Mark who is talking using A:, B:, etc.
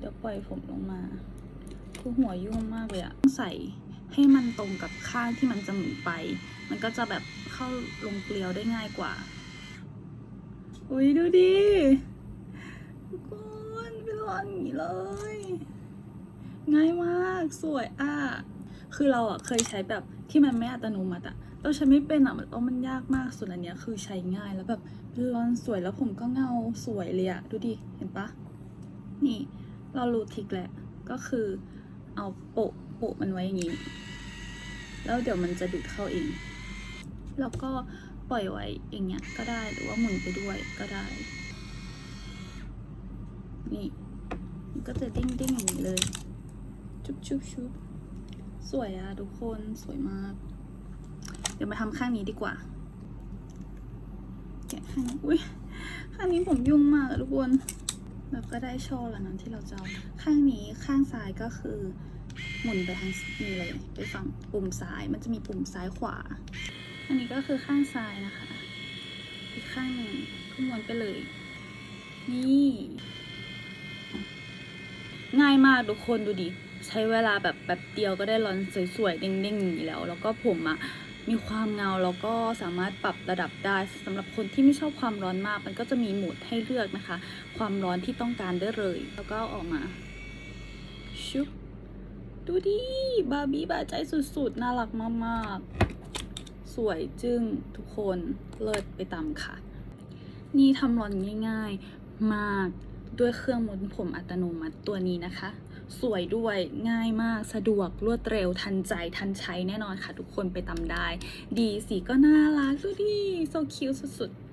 A: เดี๋ยวปล่อยผมลงมา คือหัวยุ่งมากเลยอะใส่ให้มันตรงกับข้างที่มันจะหมุนไป มันก็จะแบบเข้าลงเกลียวได้ง่ายกว่า อุ้ยดูดิทุกคนเป็นรอนอย่างนี้เลย ง่ายมากสวยอะ คือเราอะเคยใช้แบบที่มันไม่อัตโนมัติอะเราใช้ไม่เป็นอะมันเอามันยากมากส่วนอันเนี้ยคือใช้ง่ายแล้วแบบเป็นรอนสวยแล้วผมก็เงาสวยเลยอะดูดิเห็นปะนี่ เรารู้ทิกแหละ ก็คือเอาโปะโปะมันไว้อย่างนี้ แล้วเดี๋ยวมันจะดูดเข้าเอง แล้วก็ปล่อยไว้อย่างเงี้ยก็ได้หรือว่าหมุนไปด้วยก็ได้ นี่ก็จะเด้งอย่างนี้เลย ชุบชุบชุบสวยอะทุกคนสวยมาก เดี๋ยวมาทำข้างนี้ดีกว่า แกะข้างนี้อุ้ยข้างนี้ผมยุ่งมากอะทุกคน แล้วก็ได้โช่อแล้วนั้นที่เราจะเอาข้างนี้ข้างซ้ายก็คือ หมุนไปทางนี้เลยไปฝั่งปุ่มซ้ายมันจะมีปุ่มซ้ายขวา อันนี้ก็คือข้างซ้ายนะคะ อีกข้างหนึ่งก็ม้วนไปเลย นี่ ง่ายมากทุกคนดูดิ ใช้เวลาแบบแบบเดียวก็ได้รอนสวยๆเด้งๆอย่างนี้แล้ว แล้วก็ผมอะ มีความเงาแล้วก็สามารถปรับระดับได้สำหรับคนที่ไม่ชอบความร้อนมาก มันก็จะมีโหมดให้เลือกนะคะ ความร้อนที่ต้องการได้เลย แล้วก็ออกมาชุบดูดิบาร์บี้บาใจสุดๆ น่ารักมากๆ สวยจึ้งทุกคนเลิศไปตามค่ะ นี่ทำร้อนง่าย ๆ มาก ด้วยเครื่องหมุนผมอัตโนมัติตัวนี้นะคะ สวยด้วยง่ายมากสะดวกรวดเร็วทันใจทันใช้แน่นอนค่ะ ทุกคนไปตำได้ ดีสีก็น่ารักดูดิโซคิวสุดๆ